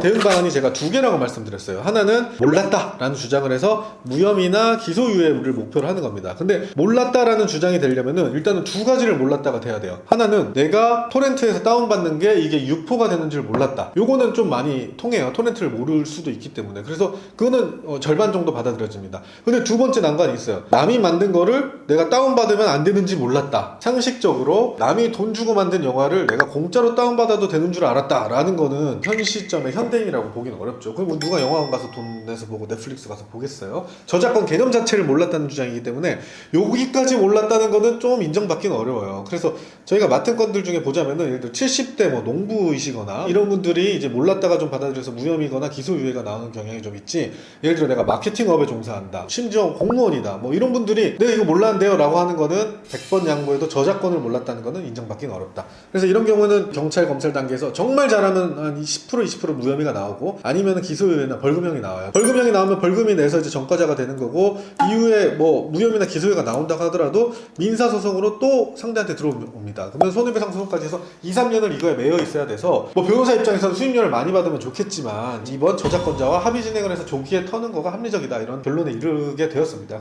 대응 방안이 제가 두 개라고 말씀드렸어요. 하나는 몰랐다라는 주장을 해서 무혐의나 기소유예를 목표로 하는 겁니다. 근데 몰랐다라는 주장이 되려면은 일단은 두 가지를 몰랐다가 돼야 돼요. 하나는 내가 토렌트에서 다운받는 게 이게 유포가 되는 줄 몰랐다. 요거는 좀 많이 통해요. 토렌트를 모를 수도 있기 때문에. 그래서 그거는 어, 절반 정도 받아들여집니다. 근데 두 번째 난관이 있어요. 남이 만든 거를 내가 다운받으면 안 되는지 몰랐다. 상식적으로 남이 돈 주고 만든 영화를 내가 공짜로 다운받아도 되는 줄 알았다라는 거는 현 시점에 현 대인이라고 보기는 어렵죠. 뭐 누가 영화관 가서 돈 내서 보고 넷플릭스 가서 보겠어요? 저작권 개념 자체를 몰랐다는 주장이기 때문에 여기까지 몰랐다는 거는 좀 인정받기는 어려워요. 그래서 저희가 맡은 건들 중에 보자면은 예를 들어 70대 뭐 농부이시거나 이런 분들이 이제 몰랐다가 좀 받아들여서 무혐의거나 기소유예가 나오는 경향이 좀 있지 예를 들어 내가 마케팅업에 종사한다 심지어 공무원이다 뭐 이런 분들이 내가 이거 몰랐는데요 라고 하는 거는 100번 양보해도 저작권을 몰랐다는 거는 인정받기는 어렵다 그래서 이런 경우는 경찰 검찰 단계에서 정말 잘하면 한 10% 20% 무혐의 가 나오고 아니면 기소유예나 벌금형이 나와요. 벌금형이 나오면 벌금이 내서 이제 전과자가 되는 거고 이후에 뭐 무혐의나 기소유예가 나온다고 하더라도 민사 소송으로 또 상대한테 들어옵니다. 그러면 손해배상 소송까지 해서 2, 3년을 이거에 매여 있어야 돼서 뭐 변호사 입장에서는 수임료를 많이 받으면 좋겠지만 이번 저작권자와 합의 진행을 해서 조기에 터는 거가 합리적이다. 이런 결론에 이르게 되었습니다